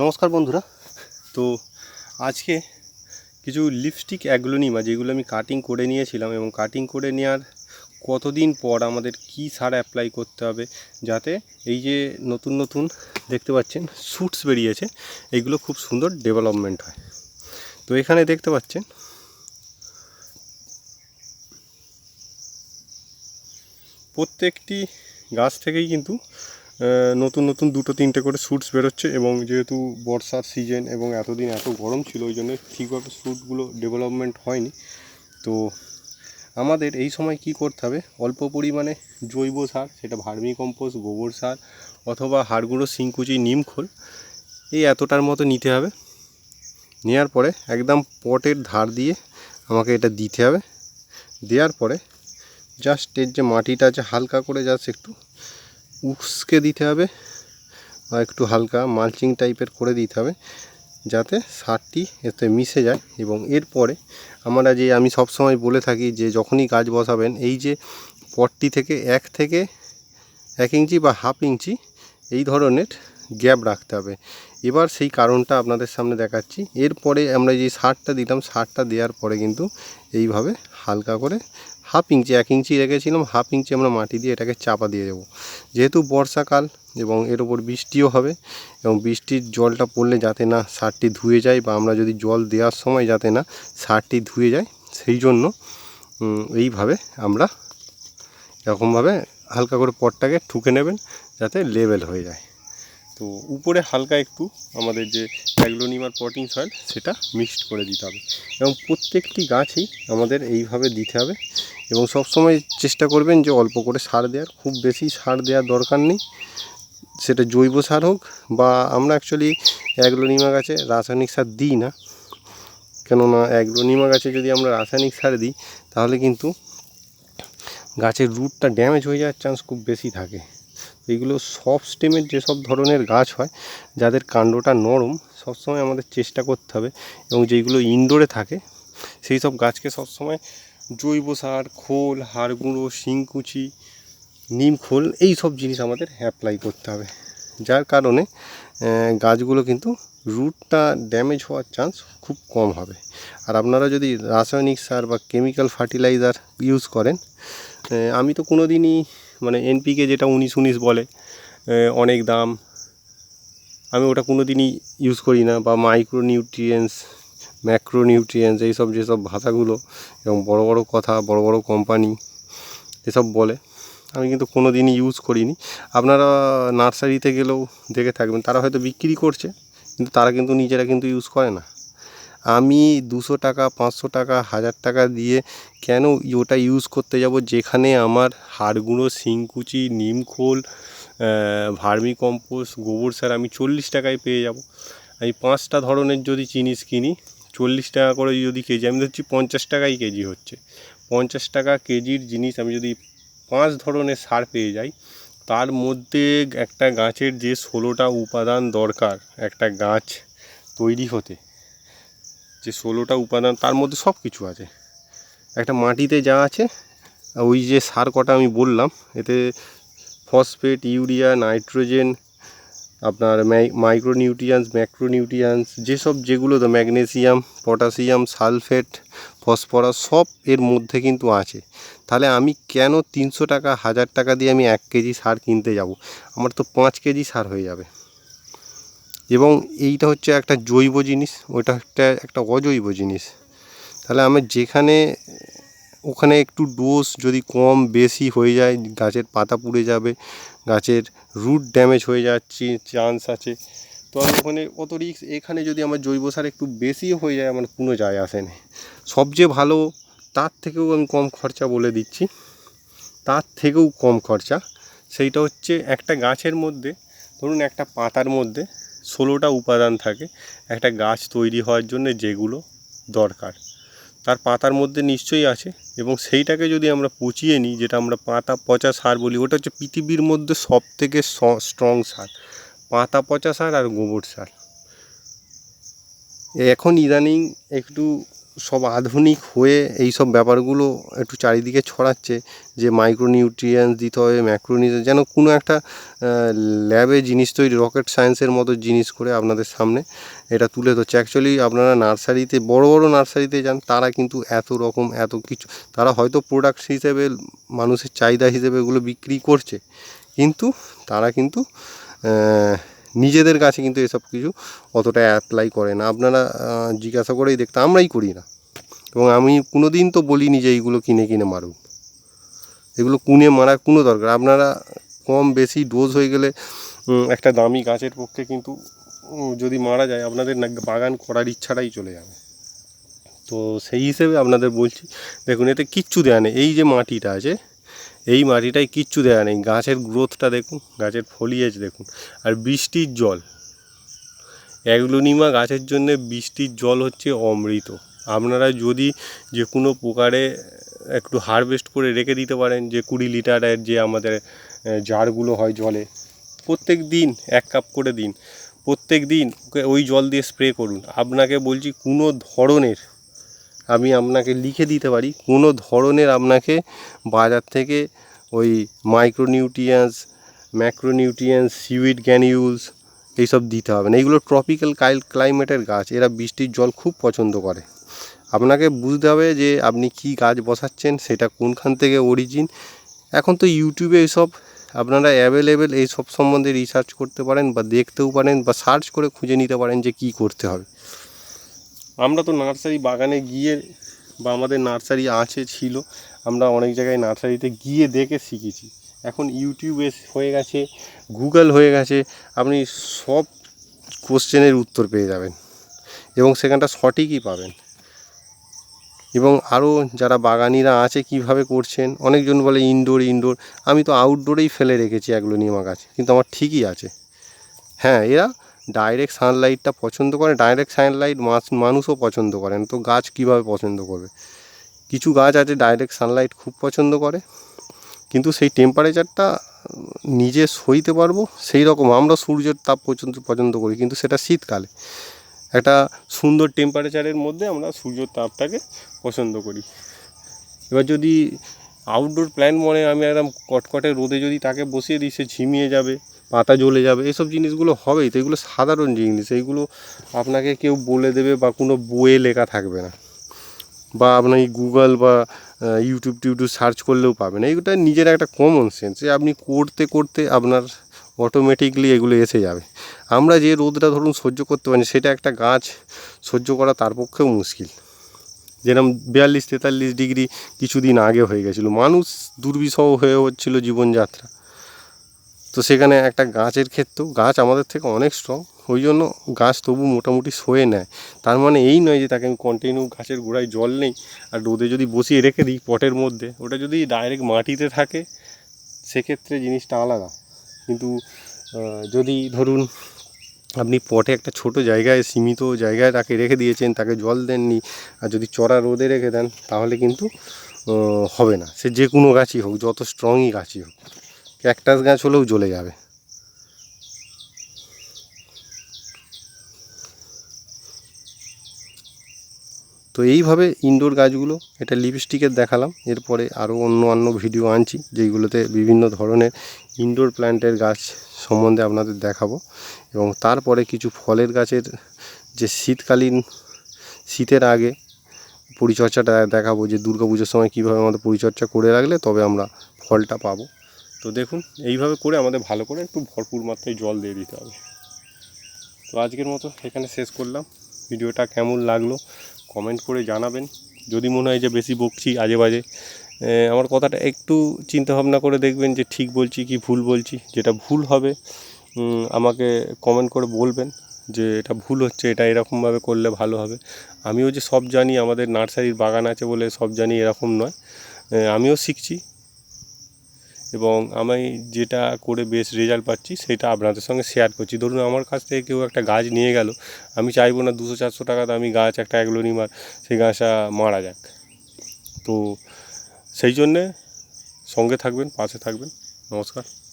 নমস্কার বন্ধুরা। তো আজকে কিছু লিপস্টিক অ্যাগ্লোনিমা যেগুলো আমি কাটিং করে নিয়েছিলাম এবং কাটিং করে নেওয়ার কতদিন পর আমাদের কি সার অ্যাপ্লাই করতে হবে যাতে এই যে নতুন নতুন দেখতে পাচ্ছেন স্যুটস বেরিয়েছে এইগুলো খুব সুন্দর ডেভেলপমেন্ট হয়। তো এখানে দেখতে পাচ্ছেন, প্রত্যেকটি গাছ থেকেই কিন্তু নতুন নতুন দুটো তিনটে করে শ্যুটস বেরোচ্ছে এবং যেহেতু বর্ষার সিজন এবং এতদিন এত গরম ছিল, ওই জন্য ঠিকভাবে শ্যুটগুলো ডেভেলপমেন্ট হয়নি। তো আমাদের এই সময় কি করতে হবে? অল্প পরিমাণে জৈব সার, সেটা ভার্মি কম্পোস্ট গোবর সার অথবা হাড়গুঁড়ো, শিংকুচি নিমখোল এই এতটার মতো নিতে হবে। নেওয়ার পরে একদম পটের ধার দিয়ে আমাকে এটা দিতে হবে। দেওয়ার পরে জাস্ট এর যে মাটিটা আছে, হালকা করে জাস্ট একটু উস্কে দিতে হবে বা একটু হালকা মালচিং টাইপের করে দিতে হবে যাতে সারটি এতে মিশে যায় এবং এরপরে আমরা যে আমি সব সময় বলে থাকি যে যখনই গাছ বসাবেন, এই যে পটটি থেকে এক থেকে এক ইঞ্চি বা হাফ ইঞ্চি এই ধরনের গ্যাপ রাখতে হবে। এবার সেই কারণটা আপনাদের সামনে দেখাচ্ছি। এরপরে আমরা যে সারটা দিলাম, সারটা দেওয়ার পরে কিন্তু এইভাবে হালকা করে হাফ ইঞ্চি, এক ইঞ্চি রেখেছিলাম, হাফ ইঞ্চি আমরা মাটি দিয়ে এটাকে চাপা দিয়ে দেবো। যেহেতু বর্ষাকাল এবং এর ওপর বৃষ্টিও হবে এবং বৃষ্টির জলটা পড়লে যাতে না সারটি ধুয়ে যায় বা আমরা যদি জল দেওয়ার সময় যাতে না সারটি ধুয়ে যায়, সেই জন্য এইভাবে আমরা এরকমভাবে হালকা করে পটটাকে ঠুকে নেবেন যাতে লেভেল হয়ে যায়। তো উপরে হালকা একটু আমাদের যে অ্যাগ্লোনিমার পটিং সয়েল সেটা মিক্সড করে দিতে হবে। এবং প্রত্যেকটি গাছই আমাদের এইভাবে দিতে হবে। এবং সবসময় চেষ্টা করবেন যে অল্প করে সার দেওয়ার, খুব বেশি সার দেওয়ার দরকার নেই। সেটা জৈব সার হোক বা আমরা অ্যাকচুয়ালি অ্যাগ্লোনিমা গাছে রাসায়নিক সার দিই না। কেননা অ্যাগ্লোনিমা গাছে যদি আমরা রাসায়নিক সার দিই, তাহলে কিন্তু গাছের রুটটা ড্যামেজ হয়ে যাওয়ার চান্স খুব বেশি থাকে। এইগুলো সব স্টেমের যেসব ধরনের গাছ হয়, যাদের কাণ্ডটা নরম, সবসময় আমাদের চেষ্টা করতে হবে এবং যেগুলো ইনডোরে থাকে সেই সব গাছকে সবসময় জৈব সার, খোল, হাড় গুঁড়ো, শিংকুচি, নিম খোল এই সব জিনিস আমাদের অ্যাপ্লাই করতে হবে। যার কারণে গাছগুলো কিন্তু রুটটা ড্যামেজ হওয়ার চান্স খুব কম হবে। আর আপনারা যদি রাসায়নিক সার বা কেমিক্যাল ফার্টিলাইজার ইউজ করেন আমি তো কোনো দিনই মানে এনপিকে যেটা উনিশ উনিশ বলে অনেক দাম। আমি ওটা কোনো দিনই ইউজ করি না, বা মাইক্রো নিউট্রিয়েন্টস ম্যাক্রো নিউট্রিয়েন্টস এইসব যেসব ভাষাগুলো, এবং বড় বড় কথা, বড় বড় কোম্পানি এসব বলে। আমি কিন্তু কোনো দিনই ইউজ করিনি। আপনারা নার্সারিতে গেলেও দেখে থাকবেন, তারা হয়তো বিক্রি করছে, কিন্তু তারা কিন্তু নিজেরা কিন্তু ইউজ করে না। আমি দুশো টাকা, পাঁচশো টাকা, হাজার টাকা দিয়ে কেন ওটা ইউজ করতে যাব? যেখানে আমার হাড়গুঁড়ো, শিংকুচি নিমখোল ভার্মি কম্পোস্ট, গোবর সার আমি চল্লিশ টাকায় পেয়ে যাব। আমি পাঁচটা ধরনের যদি জিনিস কিনি, চল্লিশ টাকা করে যদি কেজি, আমি ধরছি পঞ্চাশ টাকাই কেজি হচ্ছে। পঞ্চাশ টাকা কেজির জিনিস আমি যদি পাঁচ ধরনের সার পেয়ে যাই, তার মধ্যে একটা গাছের যে ষোলোটা উপাদান দরকার, একটা গাছ তৈরি হতে যে ষোলোটা উপাদান, তার মধ্যে সব কিছু আছে। একটা মাটিতে যা আছে, ওই যে সার কটা আমি বললাম, এতে ফসফেট, ইউরিয়া, নাইট্রোজেন, আপনার মাইক্রোনিউট্রিয়ান্স ম্যাক্রোনিউট্রিয়ান্স যেসব যেগুলো তো ম্যাগনেসিয়াম পটাশিয়াম সালফেট, ফসফরাস, সব এর মধ্যে কিন্তু আছে। তাহলে আমি কেন তিনশো টাকা, হাজার টাকা দিয়ে আমি এক কেজি সার কিনতে যাব? আমার তো পাঁচ কেজি সার হয়ে যাবে। এবং এইটা হচ্ছে একটা জৈব জিনিস, ওইটা একটা একটা অজৈব জিনিস। তাহলে আমি যেখানে, ওখানে একটু ডোজ যদি কম বেশি হয়ে যায়, গাছের পাতা পুড়ে যাবে, গাছের রুট ড্যামেজ হয়ে যাচ্ছে চান্স আছে, তো আমি ওখানে অত রিক্স এখানে যদি আমার জৈব সার একটু বেশি হয়ে যায়, আমার কোনো যায় আসে না। সবচেয়ে ভালো, তার থেকেও আমি কম খরচা বলে দিচ্ছি। তার থেকেও কম খরচা, সেইটা হচ্ছে একটা গাছের মধ্যে, ধরুন একটা পাতার মধ্যে ষোলোটা উপাদান থাকে, একটা গাছ তৈরি হওয়ার জন্য যেগুলো দরকার। তার পাতার মধ্যে নিশ্চয়ই আছে এবং সেইটাকে যদি আমরা পচিয়ে নিই, যেটা আমরা পাতা পচা সার বলি, ওটা হচ্ছে পৃথিবীর মধ্যে সব থেকে স্ট্রং সার। পাতা পচা সার আর গোবর সার। এখন ইদানিং একটু সব আধুনিক হয়ে এই সব ব্যাপারগুলো একটু চারিদিকে ছড়াচ্ছে যে মাইক্রোনিউট্রিয়েন্টস দিতে হবে ম্যাক্রোনিউট্রিয়েন্ট যেন কোনো একটা ল্যাবে জিনিস তৈরি রকেট সায়েন্সের মতো জিনিস করে আপনাদের সামনে এটা তুলে ধরছে। অ্যাকচুয়ালি আপনারা নার্সারিতে, বড় বড় নার্সারিতে যান, তারা কিন্তু এত রকম, এত কিছু, তারা হয়তো প্রোডাক্ট হিসেবে, মানুষের চাহিদা হিসেবে এগুলো বিক্রি করছে, কিন্তু তারা কিন্তু নিজেদের কাছে কিন্তু এসব কিছু অতটা অ্যাপ্লাই করে না। আপনারা জিজ্ঞাসা করেই দেখতে আমরাই করি না। এবং আমি কোনো দিন তো বলিনি যে এইগুলো কিনে কিনে মারুন এগুলো কুনে মারার কোনো দরকার। আপনারা কম বেশি ডোজ হয়ে গেলে একটা দামি গাছের পক্ষে কিন্তু যদি মারা যায়, আপনাদের বাগান করার ইচ্ছাটাই চলে যাবে। তো সেই হিসেবে আপনাদের বলছি, দেখুন, এতে কিচ্ছু দেওয়া নেই। এই যে মাটিটা আছে এই মাটিটায় কিচ্ছু দেওয়া নেই। গাছের গ্রোথটা দেখুন, গাছের ফলিয়েজ দেখুন। আর বৃষ্টির জল। অ্যাগ্লোনিমা গাছের জন্য বৃষ্টির জল হচ্ছে অমৃত। আপনারা যদি যে কোনো প্রকারে একটু হারভেস্ট করে রেখে দিতে পারেন, যে কুড়ি লিটারের যে আমাদের জারগুলো হয় জলে, প্রত্যেক দিন এক কাপ করে দিন। প্রত্যেক দিন ওই জল দিয়ে স্প্রে করুন। আপনাকে বলছি কোনো ধরনের আমি আপনাকে লিখে দিতে পারি। কোনো ধরনের আপনাকে বাজার থেকে ওই মাইক্রোনিউট্রিয়েন্টস ম্যাক্রোনিউট্রিয়েন্টস সিউইড গ্যানিউলস এইসব দিতে হবে না। এইগুলো ট্রপিক্যাল কাইল ক্লাইমেটের গাছ। এরা বৃষ্টির জল খুব পছন্দ করে। আপনাকে বুঝতে হবে যে আপনি কি গাছ বসাচ্ছেন, সেটা কোনখান থেকে অরিজিন এখন তো ইউটিউবে এইসব আপনারা অ্যাভেলেবেল এই সব সম্বন্ধে রিসার্চ করতে পারেন বা দেখতেও পারেন বা সার্চ করে খুঁজে নিতে পারেন যে কি করতে হবে। আমরা তো নার্সারি বাগানে গিয়ে বা আমাদের নার্সারি আছে, ছিল। আমরা অনেক জায়গায় নার্সারিতে গিয়ে দেখে শিখেছি। এখন ইউটিউবে হয়ে গেছে গুগল হয়ে গেছে, আপনি সব কোশ্চেনের উত্তর পেয়ে যাবেন। এবং সেখানটা সঠিকই পাবেন। এবং আরও যারা বাগানিরা আছে, কীভাবে করছেন, অনেকজন বলে ইনডোর ইনডোর আমি তো আউটডোরেই ফেলে রেখেছি অ্যাগ্লোনিমা গাছ, কিন্তু আমার ঠিকই আছে। হ্যাঁ এরা ডাইরেক্ট সানলাইটটা পছন্দ করে ডাইরেক্ট সানলাইট মানুষও পছন্দ করেন। তো গাছ কীভাবে পছন্দ করবে? কিছু গাছ আছে ডাইরেক্ট সানলাইট খুব পছন্দ করে, কিন্তু সেই টেম্পারেচারটা নিজে সইতে পারব সেই রকম আমরা সূর্যের তাপ পর্যন্ত পছন্দ করি, কিন্তু সেটা শীতকালে। একটা সুন্দর টেম্পারেচারের মধ্যে আমরা সূর্যের তাপটাকে পছন্দ করি। এবার যদি আউটডোর প্ল্যান মনে আমি একদম কটকটে রোদে যদি তাকে বসিয়ে দিই, সে ঝিমিয়ে যাবে। পাতা জ্বলে যাবে, এসব জিনিসগুলো হবেই তো, এগুলো সাধারণ জিনিস এইগুলো আপনাকে কেউ বলে দেবে বা কোনো বইয়ে লেখা থাকবে না। বা আপনি গুগল বা ইউটিউব টিউটিউব সার্চ করলেও পাবেন, এইটা নিজের একটা কমন সেন্স যে আপনি করতে করতে আপনার অটোমেটিকলি এগুলো এসে যাবে। আমরা যে রোদটা ধরুন সহ্য করতে পারি সেটা একটা গাছ সহ্য করা তার পক্ষেও মুশকিল। যেরকম বিয়াল্লিশ তেতাল্লিশ ডিগ্রি কিছুদিন আগে হয়ে গেছিল, মানুষ দুর্বিষহ হয়ে হচ্ছিল জীবনযাত্রা। তো সেখানে একটা গাছের ক্ষেত্রেও গাছ আমাদের থেকে অনেক স্ট্রং ওই জন্য গাছ তবু মোটামুটি সয়ে নেয়। তার মানে এই নয় যে তাকে আমি কন্টিনিউ গাছের গোড়ায় জল নেই, আর রোদে যদি বসিয়ে রেখে দিই পটের মধ্যে, ওটা যদি ডাইরেক্ট মাটিতে থাকে, সেক্ষেত্রে জিনিসটা আলাদা। কিন্তু যদি ধরুন আপনি পটে একটা ছোট জায়গায়, সীমিত জায়গায় তাকে রেখে দিয়েছেন, তাকে জল দেননি, আর যদি চড়া রোদে রেখে দেন, তাহলে কিন্তু হবে না। সে যে কোনো গাছই হোক, যত স্ট্রংই গাছই হোক। ক্যাকটাস গাছ হলেও জ্বলে যাবে। তো এইভাবে ইনডোর গাছগুলো, এটা লিপস্টিকের দেখালাম, এরপরে আরও অন্য অন্য ভিডিও আনছি, যেইগুলোতে বিভিন্ন ধরনের ইনডোর প্ল্যান্টের গাছ সম্বন্ধে আপনাদের দেখাবো। এবং তারপরে কিছু ফলের গাছের যে শীতকালীন, শীতের আগে পরিচর্যাটা দেখাবো, যে দুর্গা পুজোর সময় কীভাবে আমাদের পরিচর্যা করে রাখলে তবে আমরা ফলটা পাবো। তো দেখুন, এইভাবে করে আমাদের ভালো করে একটু ভরপুর মাত্রায় জল দিয়ে দিতে হবে। তো আজকের মতো এখানে শেষ করলাম। ভিডিওটা কেমন লাগল কমেন্ট করে জানাবেন। যদি মনে হয় যে বেশি বকছি আজে বাজে আমার কথাটা একটু চিন্তা ভাবনা করে দেখবেন যে ঠিক বলছি কি ভুল বলছি। যেটা ভুল হবে আমাকে কমেন্ট করে বলবেন যে এটা ভুল হচ্ছে, এটা এরকমভাবে করলে ভালো হবে। আমিও যে সব জানি, আমাদের নার্সারির বাগান আছে বলে সব জানি এরকম নয়। আমিও শিখছি। এবং আমি যেটা করে বেশ রেজাল্ট পাচ্ছি, সেটা আপনাদের সঙ্গে শেয়ার করছি। ধরুন আমার কাছ থেকে কেউ একটা গাছ নিয়ে গেল, আমি চাইব না দুশো চারশো টাকা দামি গাছ, একটা অ্যাগ্লোনিমার সেই গাছটা মারা যাক। তো সেই জন্যে সঙ্গে থাকবেন, পাশে থাকবেন। নমস্কার।